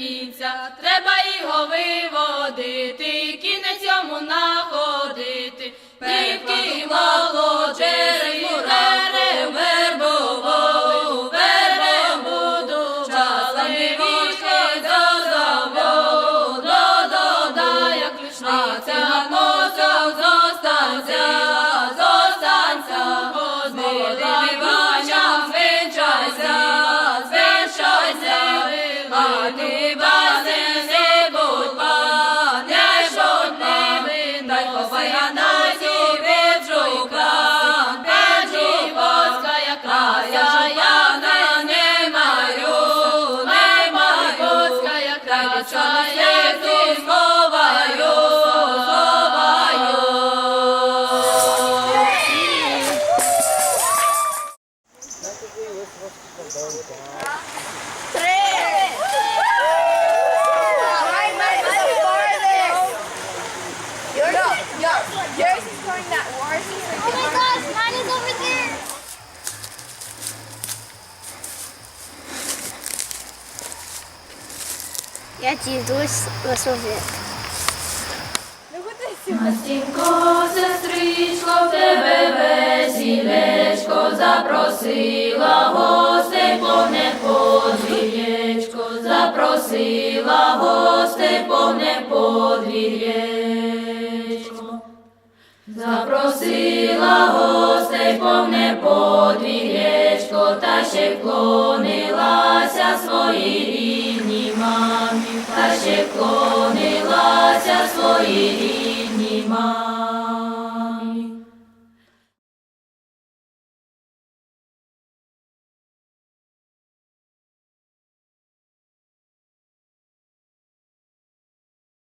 кінця, треба його виводити, кінець йому находити, перекладу Yours, no, is going that ours Oh my gosh, mine is over there. Я дідусь лисовик. Настінко, сестричко, в тебе весілечко, запросила гостей повне подвір'єчко, запросила гостей повне подвір'єчко. Запросила гостей повне подвір'єчко, та ще вклонилася своїй вклонилася своїй рідній мамі.